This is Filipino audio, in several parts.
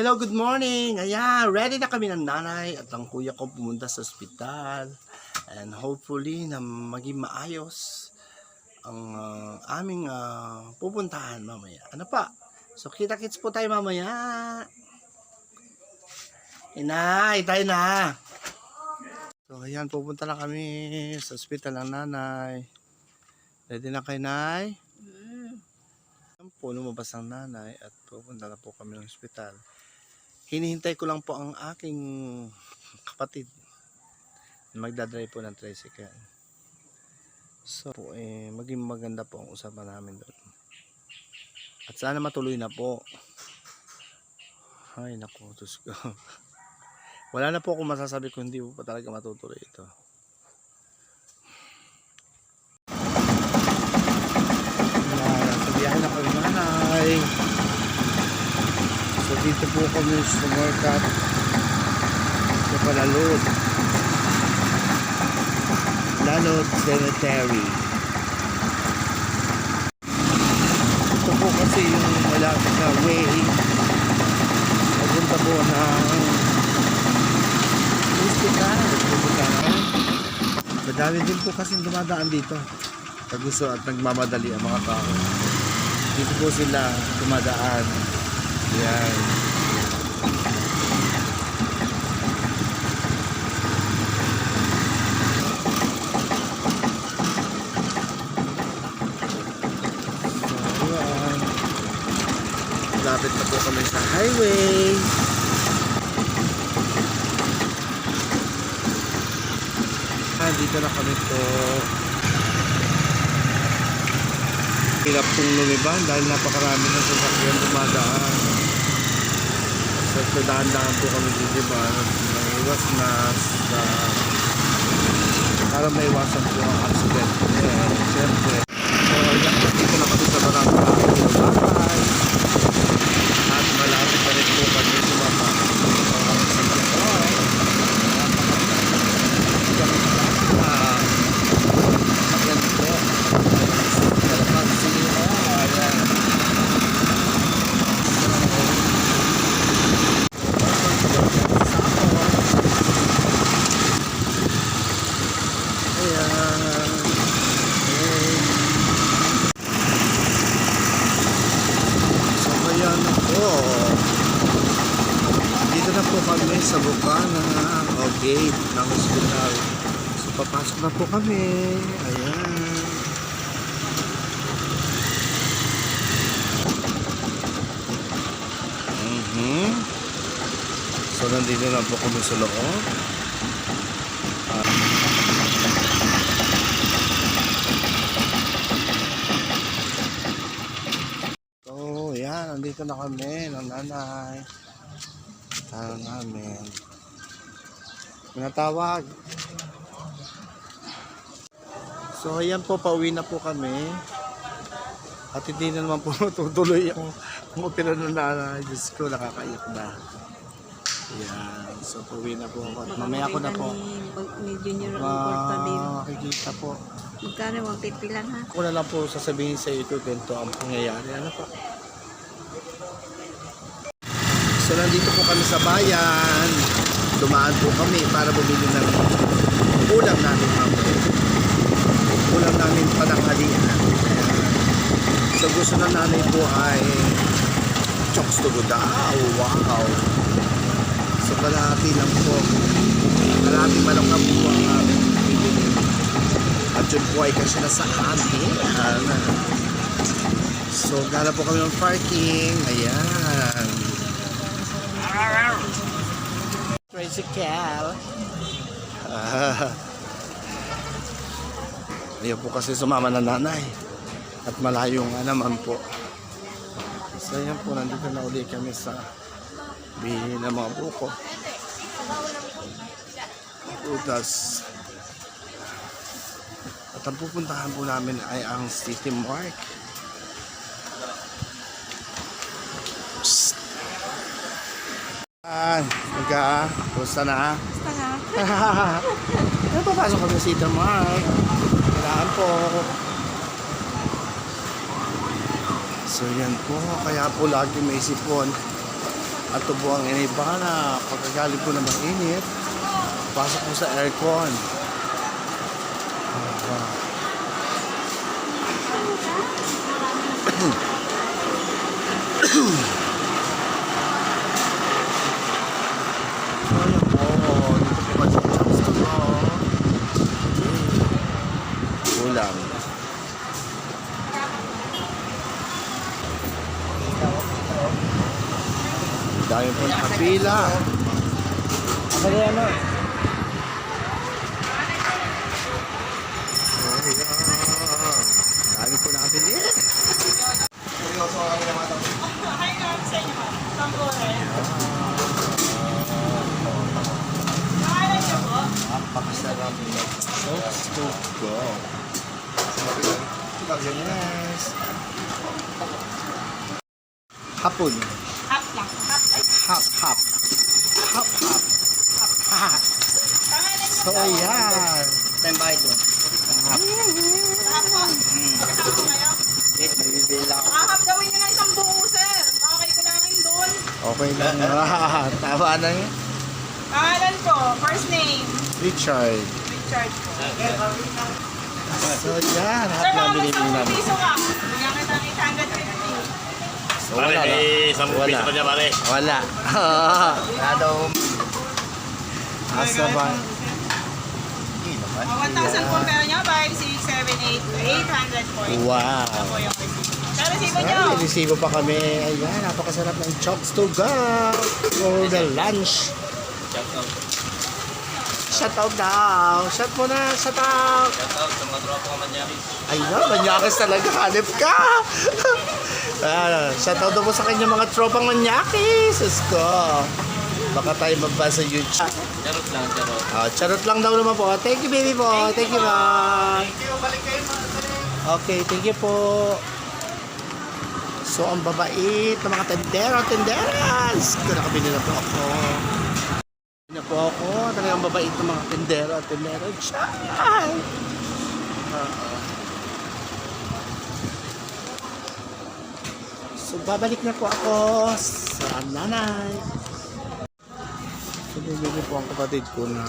Hello, good morning. Ayan, ready na kami ng nanay at ang kuya ko pumunta sa ospital. And hopefully na maging maayos ang ah, aming ah, pupuntahan mamaya. Ano pa? So kita-kits po tayo mamaya. Inay, tayo na. So ayan, pupunta na kami sa ospital ng nanay. Ready na kay Nay? Ayan po, lumabas ang nanay at pupunta na po kami ng ospital. Hinihintay ko lang po ang aking kapatid. Magdadrive po ng tricycle. So, po, eh, maging maganda po ang usapan namin doon. At sana matuloy na po. Ay, naku, Diyos ko. Wala na po akong masasabi kung hindi po pa talaga matutuloy ito. Ayan, sa biyahe na kami nanay. So dito po kami sa market sa Palalod. Lalod Cemetery. Ito po kasi yung malapit na way papunta po ng hospital. Pupunta na. Madami din po kasi dumadaan dito. Pag gusto at nagmamadali ang mga tao. Dito po sila dumadaan. Yan. Lapit na po kami sa highway. Ah, dito na kami po. Hirap pong lumiban dahil napakarami ng sasakyan dumadaan. So, dahan-dahan po kami didiban ng iwas na sa para maiwasan po ang accident. Yeah, siyempre. So, yan, dito na kami sa barangay. Barangay. At malapit na rin po kami sa mga uh, sa Japan. Ah, yan po. Welcome to you all. Ayan. Ayan. Okay. So, kaya na po. Dito na po kami sa bukana o gate ng hospital. So, papasok na po kami. Ayan. Mhm. So, nandito na po kami sa loob. Yan. Nandito na kami ng nanay. Taro namin. Pinatawag. So, ayan po. Pauwi na po kami. At hindi na naman po tutuloy ang, ang opera ng nanay. Diyos ko, nakakaiyak na. Yan. So, pauwi na po ako. At mamaya ko na po. Ni, ni Junior ang porta din. Makikita po. Magkano ang pipilan ha? Ako na lang po sasabihin sa iyo ito, ganito ang pangyayari. Ano po? So, nandito po kami sa bayan. Dumaan po kami para bumili ng ulam namin mamaya. Ulam namin pananghalian. So, gusto na nanay po ay chokes to go daw. Wow! So, kalahati lang po. Kalahati manok na po ang aming bibili. At yun po ay kasi nasa amin. So, gana po kami ng parking. Ayan. Crazy Cal. Ah. Ayaw po kasi sumama ng nanay. At malayo nga naman po. So, ayan po. Nandito na uli kami sa bili ng mga buko. Putas. At ang pupuntahan po namin ay ang City Mark. Psst. Ah, magka, kumusta na? Basta ha? Ano papasok kami sa City Mark? Kailangan po. So yan po, kaya po lagi may sipon. At tubo ang inay baka na pagkagaling po ng mainit, pasok po sa aircon. Ah, So, ayan po. Dito po kasi sa gusto ko. Kulang. Dami po nakapila. Ako na yan, ah. Oh, yeah. Dami po nakabili. Napakasarap na sauce to go. Yes. Hapon. Half ko kayo. Wait, magbibila ako. Ahap gawin nyo na isang buo, sir. Baka kayo kulangin doon. Okay lang. Tama na yun. Pangalan ko, first name, Richard. Richard po. So, yan. Sir, na baka may binibili 10 namin. piso ka. Bigyan kita ng 850. So, Pare, wala na. may isang Wala. piso pa dyan, pare. Wala. Wala daw. Asa ba? Hindi naman. O, 1,000 po pero nyo, 5, 6, 7, 8, 800 po. Wow. Ako yung resibo. Sir, resibo nyo. Ay, resibo pa kami. Ayan, napakasarap ng chokes to go for the lunch. Shout out. Shout out daw. Shout mo na, shout out. Shout out sa mga tropa ko man yan. Ayun, manyakis talaga. Hanip ka. ah, shout out daw po sa kanya mga tropang manyakis. Sus ko. Baka tayo mabasa sa YouTube. Charot lang, charot. Ah, charot lang daw naman po. Thank you, baby po. Thank you, ma. Okay, thank you po. So, ang babait ng mga tendero, tenderas. Kung nakabili na po ako. Na po ako. Talagang babait ng mga tendero tendero. Diyan. Oo. So, babalik na po ako sa nanay. Bumili po ang kapatid ko na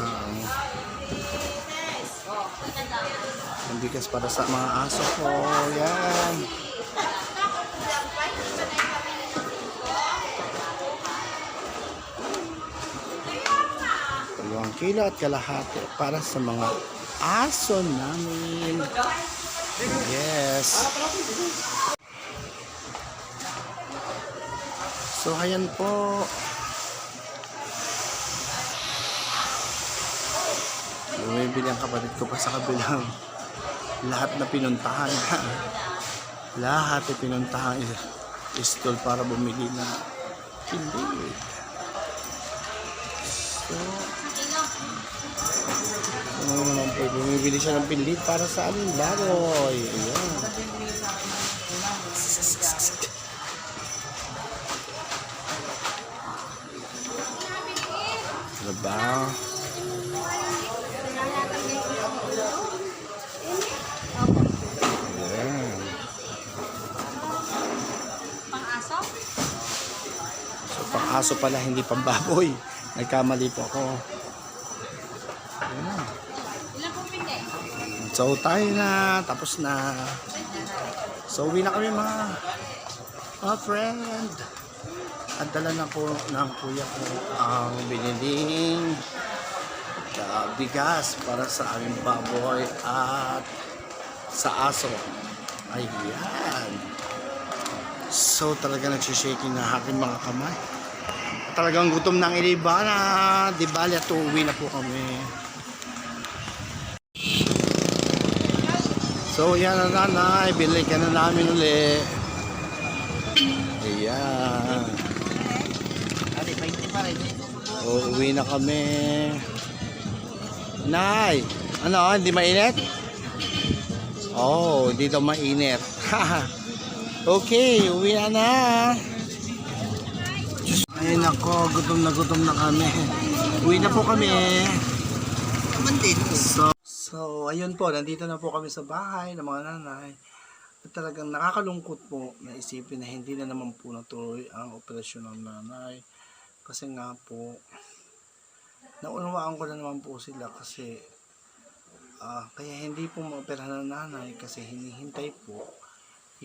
ang bigas para sa mga aso ko. Yan. Dalawang kilo at kalahati para sa mga aso namin. Yes. So, ayan po. Bumibili ang kapatid ko pa sa kabilang lahat na pinuntahan. lahat na pinuntahan stall para bumili na kilig. So, ano naman po, bumibili siya ng pilit para sa aming baboy. Ayan. Diba? Aso pala, hindi pang baboy. Nagkamali po ako. So, tayo na. Tapos na. So, uwi na kami mga mga friend. At dala na po ng kuya ko ang biniling uh, bigas para sa aming baboy at sa aso. Ayan. So, talaga nagsishaking na aking mga kamay. Talagang gutom ng iliba na. Di bali at uuwi na po kami. So, yan na nanay. Bili ka na namin uli. Ayan. Ate, 20 pa rin. O, uwi na kami. Nay, ano, hindi mainit? Oh, hindi daw mainit. okay, uwi na na. Ayun ako, gutom na gutom na kami. Uwi na po kami. Din. So, so, ayun po, nandito na po kami sa bahay ng mga nanay. At talagang nakakalungkot po na isipin na hindi na naman po natuloy ang operasyon ng nanay. Kasi nga po, naunawaan ko na naman po sila kasi ah, kaya hindi po maoperahan ng nanay kasi hinihintay po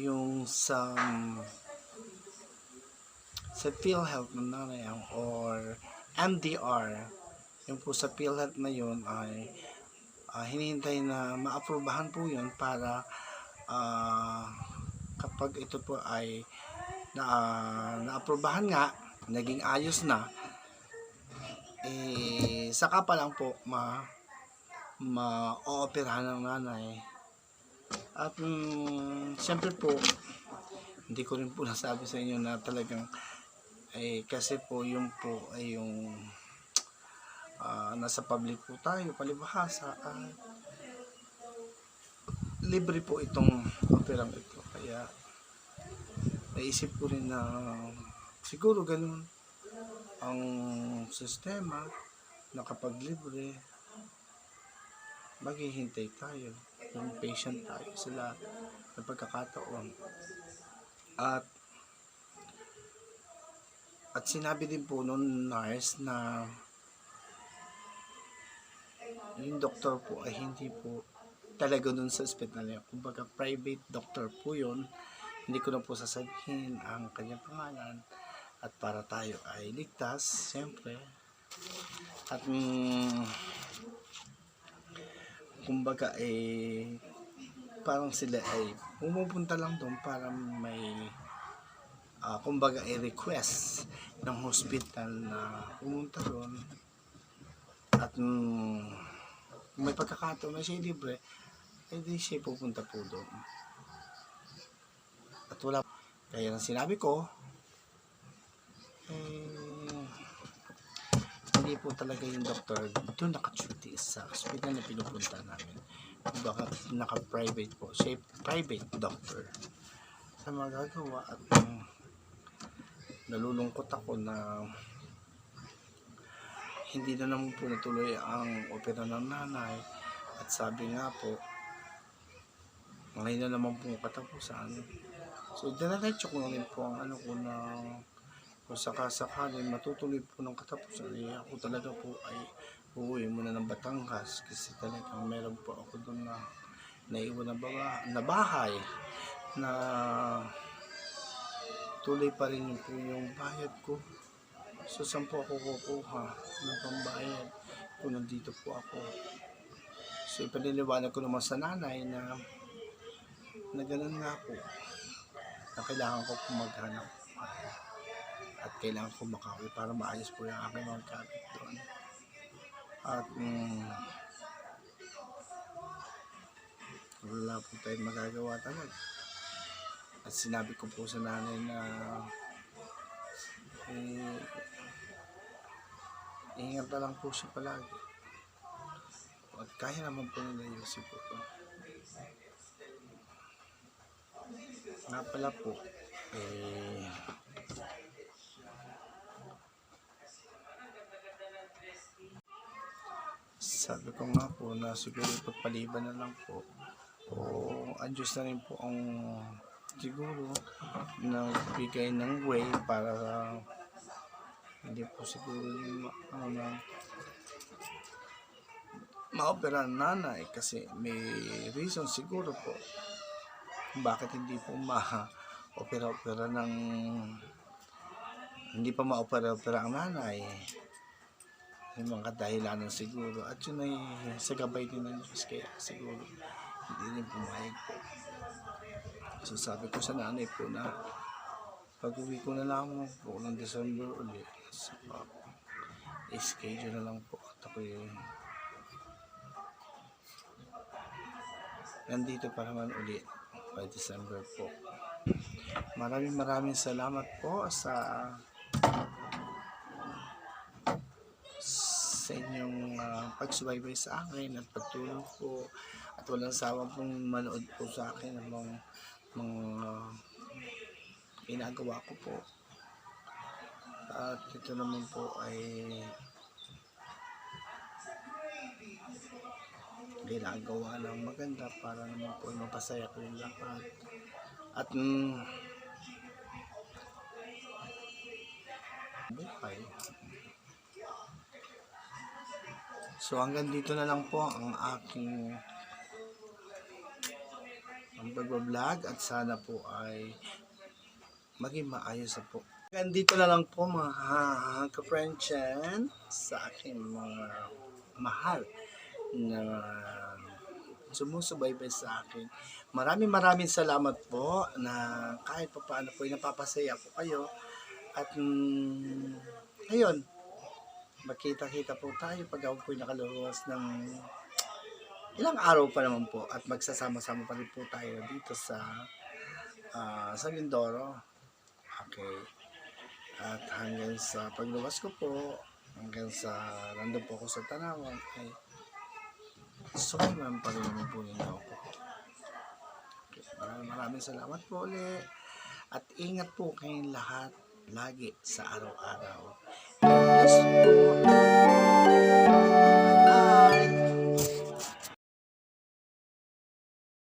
yung sa sa PhilHealth ng nanay or MDR yung po sa PhilHealth na yun ay ah, hinihintay na maaprubahan po yun para ah, kapag ito po ay na naaprubahan nga naging ayos na eh saka pa lang po ma ma-ooperahan ng nanay. At mm, siyempre po hindi ko rin po nasabi sa inyo na talagang eh kasi po yung po ay yung ah, nasa public po tayo palibhasa at libre po itong operang ito. Kaya naisip ko rin na siguro ganun ang sistema na kapag libre maghihintay tayo yung patient tayo sa lahat ng pagkakataon. At at sinabi din po nung nurse na yung doktor po ay hindi po talaga dun sa ospital niya. Kumbaga private doctor po yun. Hindi ko na po sasabihin ang kanyang pangalan at para tayo ay ligtas, siyempre. At mm, kumbaga eh parang sila ay pumupunta lang doon para may ah, kumbaga ay request ng hospital na pumunta doon at mm, kung may pagkakataon na siya libre eh di siya pupunta po doon. At wala kaya nang sinabi ko eh hindi po talaga yung doktor doon naka-duty sa hospital na pinupunta namin. Baka naka-private po. Siya private doctor sa magagawa at um, nalulungkot ako na hindi na naman po natuloy ang opera ng nanay. At sabi nga po ngayon na naman po katapusan. So dinaretso ko na rin po ang ano ko na kung sakasakali matutuloy po ng katapusan eh ako talaga po ay uuwi muna ng Batangas. Kasi talagang meron po ako doon na naiwan na, baba, na bahay na tuloy pa rin yung yung bayad ko. So saan po ako kukuha ng pambayad? Kung nandito po ako. So ipaniliwanag ko naman sa nanay na na ganun nga po. Na kailangan ko po at kailangan ko makauwi para maayos po yung aking mga gamit doon. At mm, wala po tayong magagawa talaga at sinabi ko po sa nanay na eh, ingat na lang po siya palagi. At kaya naman po nila ayusin po ito nga pala po eh sabi ko nga po na siguro pagpaliban na lang po. O Diyos na rin po ang siguro nagbigay ng way para hindi po siguro yung ano maopera ang nanay kasi may reason siguro po bakit hindi po ma-opera-opera ng hindi pa ma-opera-opera ang nanay. Yung mga dahilanan siguro. At yun ay sa gabay din ng Diyos kaya siguro hindi rin pumayag po so sabi ko sa nanay po na pag uwi ko na lang po ng December ulit so, schedule na lang po. At ako nandito pa naman ulit by December po. Maraming maraming salamat po sa sa inyong ah, pagsubaybay sa akin at pagtulong po at walang sawang pong manood po sa akin ng mga, mga ginagawa ko po at ito naman po ay ginagawa ng maganda para naman po ay mapasaya ko yung lahat at mm, buhay. So hanggang dito na lang po ang aking pagbablog at sana po ay maging maayos na po. Hanggang dito na lang po mga ka-friendchen sa aking mga mahal na sumusubaybay sa akin. Maraming maraming salamat po na kahit pa paano po ay napapasaya po kayo. At mm, ngayon, magkita-kita po tayo pag ako po nakaluwas ng ilang araw pa naman po at magsasama-sama pa rin po tayo dito sa ah, sa Mindoro. Okay. At hanggang sa pagluwas ko po, hanggang sa nandun po ako sa Tanawan, ay sumaman pa rin naman po ninyo ako. Okay. Maraming maraming salamat po ulit. At ingat po kayong lahat lagi sa araw-araw.